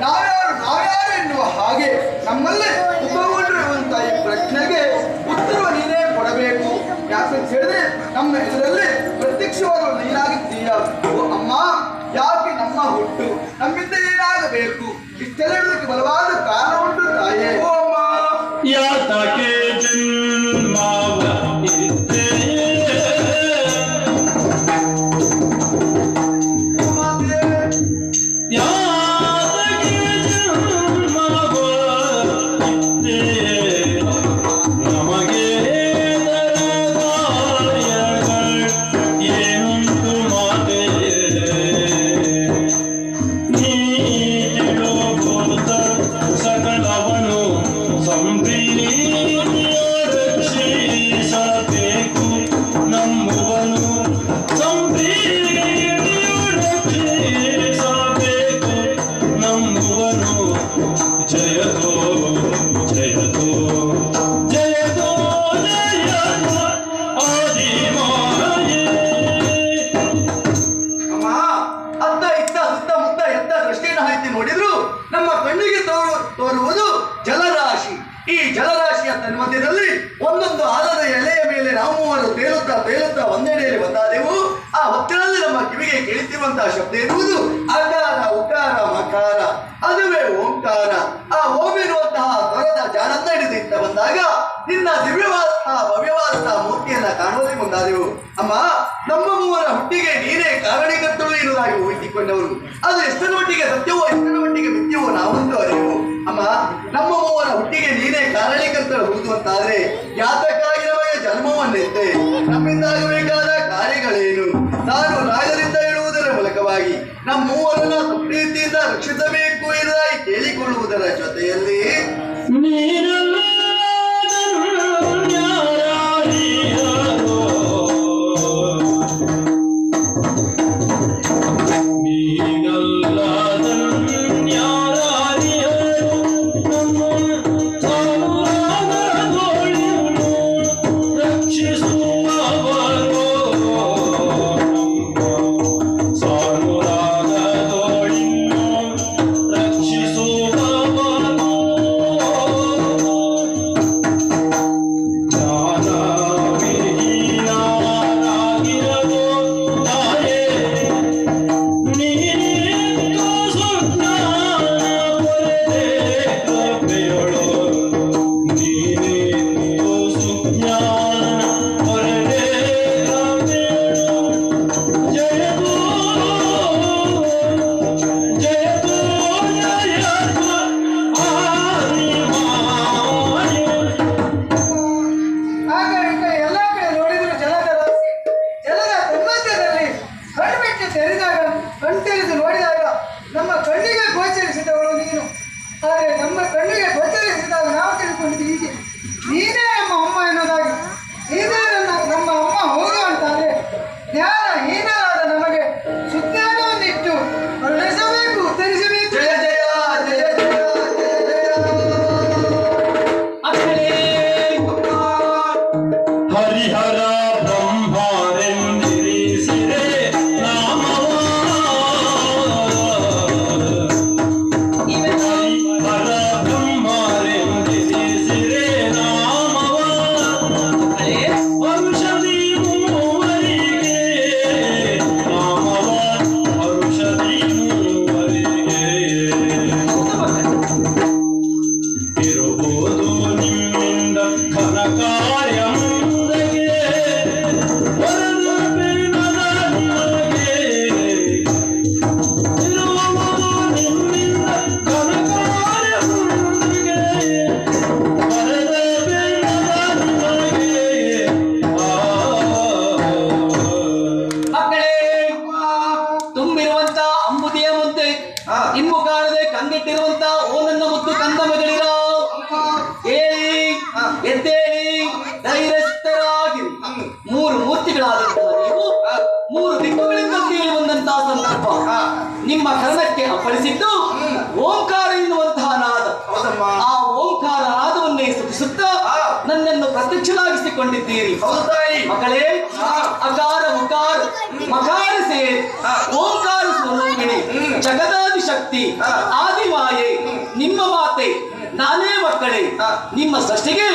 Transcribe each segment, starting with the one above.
ನಾವ್ಯಾರು ನಾವ್ಯಾರು ಎನ್ನುವ ಹಾಗೆ ನಮ್ಮಲ್ಲೇ ಉಪಗೊಂಡಿರುವಂತಹ ಈ ಪ್ರಶ್ನೆಗೆ ಉತ್ತರ ನೀನೇ ಕೊಡಬೇಕು. ಯಾಕಂತ ಹೇಳಿದ್ರೆ ನಮ್ಮ ಎದುರಲ್ಲೇ ಪ್ರತ್ಯಕ್ಷವಾದ ನೀನಾಗಿದ್ದೀಯ ಓ ಅಮ್ಮ, ಯಾಕೆ ನಮ್ಮ ಹುಟ್ಟು? ನಮ್ಮಿಂದ ಏನಾಗಬೇಕು? ಇಷ್ಟೆಲ್ಲ ಬಲವಾದ ಕಾರಣ ಉಂಟು ತಾಯೇ. ಓ ಅಮ್ಮ, ಯಾಕೆ? ಈ ಜಲರಾಶಿಯ ತನ್ಮಧ್ಯದಲ್ಲಿ ಒಂದೊಂದು ಆಲದ ಎಲೆಯ ಮೇಲೆ ನಾವು ಮೂವರು ತೇಲುತ್ತಾ ತೇಲುತ್ತಾ ಒಂದೆಡೆಯಲ್ಲಿ ಬಂದಾದೆವು. ಆ ಹೊತ್ತಿನಲ್ಲಿ ನಮ್ಮ ಕಿವಿಗೆ ಕೇಳುತ್ತಿರುವಂತಹ ಶಬ್ದ ಇರುವುದು ಅಕಾರ ಉಕಾರ ಮಕಾರ ಅದುವೇ ಓಂಕಾರ. ಆ ಓಮಿರುವಂತಹ ಸ್ವರದ ಜಾನಂದ ಬಂದಾಗ ನಿನ್ನ ದಿವ್ಯವಾದಂತಹ ಭವ್ಯವಾದಂತಹ ಮೂರ್ತಿಯನ್ನ ಕಾಣುವುದೇ ಮುಂದಾದೆವು. ಅಮ್ಮ, ನಮ್ಮ ಮೂವರ ಹುಟ್ಟಿಗೆ ನೀನೇ ಕಾರಣಿಕರ್ತಳು ಇರುವುದಾಗಿ ಊಹಿಸಿಕೊಂಡವರು. ಅದು ಎಷ್ಟರ ಮಟ್ಟಿಗೆ ಸತ್ಯವೋ, ಎಷ್ಟರ ಮಟ್ಟಿಗೆ ಮಿಥ್ಯವೋ ನಾವಂತೂ ಅರಿವು ಅಮ್ಮ, ನಮ್ಮ ಮೂವರ ಹುಟ್ಟಿಗೆ ನೀನೇ ಕಾರಣೀಕರ್ತರು ಹೌದು ಅಂತಾದ್ರೆ ಯಾತಕ್ಕಾಗಿ ನಮಗೆ ಜನ್ಮವನ್ನೆತ್ತೆ? ನಮ್ಮಿಂದಾಗಬೇಕಾದ ಕಾರ್ಯಗಳೇನು? ನಾನು ರಾಗದಿಂದ ಹೇಳುವುದರ ಮೂಲಕವಾಗಿ ನಮ್ಮ ಮೂವರನ್ನ ಪ್ರೀತಿಯಿಂದ ರಕ್ಷಿಸಬೇಕು ಎನ್ನುವುದಾಗಿ ಕೇಳಿಕೊಳ್ಳುವುದರ ಜೊತೆಯಲ್ಲಿ ರಕ್ಷಿಸುವ ಆದರೆ ನಮ್ಮ ಕಣ್ಣಿಗೆ ಗೋಚರಿಸಿದಾಗ ನಾವು ತಿಳ್ಕೊಂಡಿದ್ದು Oh, ಅಪ್ಪಳಿಸಿದ್ದು ಓಂಕಾರ ಎನ್ನುವಂತಹ ನಾದ. ಆ ಓಂಕಾರ ನಾದವನ್ನೇ ಸ್ತುತಿಸುತ್ತಾ ನನ್ನನ್ನು ಪ್ರತ್ಯಕ್ಷನಾಗಿಸಿಕೊಂಡಿದ್ದೀರಿ. ಮಕ್ಕಳೇ ಮಗಳೇ. ಅಕಾರ ಉಕಾರ ಮಕಾರ ಸೇ ಓಂಕಾರ ಸ್ವರೂಪಿಣಿ. ಜಗದಾದಿ ಶಕ್ತಿ ಆದಿವಾಯೆ ನಿಮ್ಮ ಮಾತೆ ನಾನೇ ಮಕ್ಕಳೇ. ನಿಮ್ಮ ಸೃಷ್ಟಿಗೆ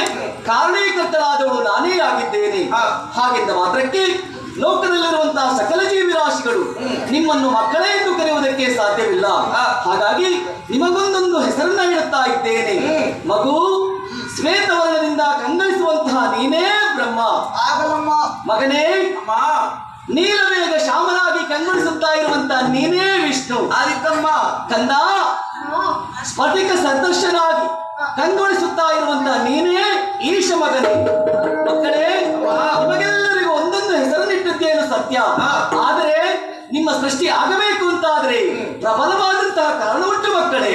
ಕಾರಣೀಕೃತರಾದವಳು ನಾನೇ ಆಗಿದ್ದೇನೆ. ಹಾಗೆಂದ ಮಾತ್ರಕ್ಕೆ ಲೋಕದಲ್ಲಿರುವಂತಹ ಸಕಲ ನಿಮ್ಮನ್ನು ಮಕ್ಕಳೇ ಎಂದು ಕರೆಯುವುದಕ್ಕೆ ಸಾಧ್ಯವಿಲ್ಲ. ಹಾಗಾಗಿ ನಿಮಗೊಂದೊಂದು ಹೆಸರನ್ನ ಹೇಳುತ್ತಾ ಇದ್ದೇನೆ. ಮಗು ಶ್ವೇತವರ್ಣದಿಂದ ಕಂಗಳಿಸುವಂತಹ ನೀನೇ ಬ್ರಹ್ಮ. ಆಗಲಮ್ಮ. ಮಗನೇ ನೀಲವೇಗ ಶ್ಯಾಮನಾಗಿ ಕಂಗೊಳಿಸುತ್ತಾ ಇರುವಂತ ನೀನೇ ವಿಷ್ಣು. ಆದಿತ್ತಮ್ಮ. ಕಂದ ಸ್ಫಟಿಕ ಸದೃಶನಾಗಿ ಕಂಗೊಳಿಸುತ್ತಾ ಇರುವಂತ ನೀನೇ ಈಶ ಮಗನೇ. ಮಕ್ಕಳೇ ನಿಮಗೆಲ್ಲರಿಗೂ ಒಂದೊಂದು ಹೆಸರನ್ನಿಟ್ಟಿದ್ದೇನು ಸತ್ಯ. ನಿಮ್ಮ ಸೃಷ್ಟಿ ಆಗಬೇಕು ಅಂತಾದ್ರೆ ಪ್ರಬಲವಾದಂತಹ ಕಾರಣ ಉಂಟು ಮಕ್ಕಳೇ.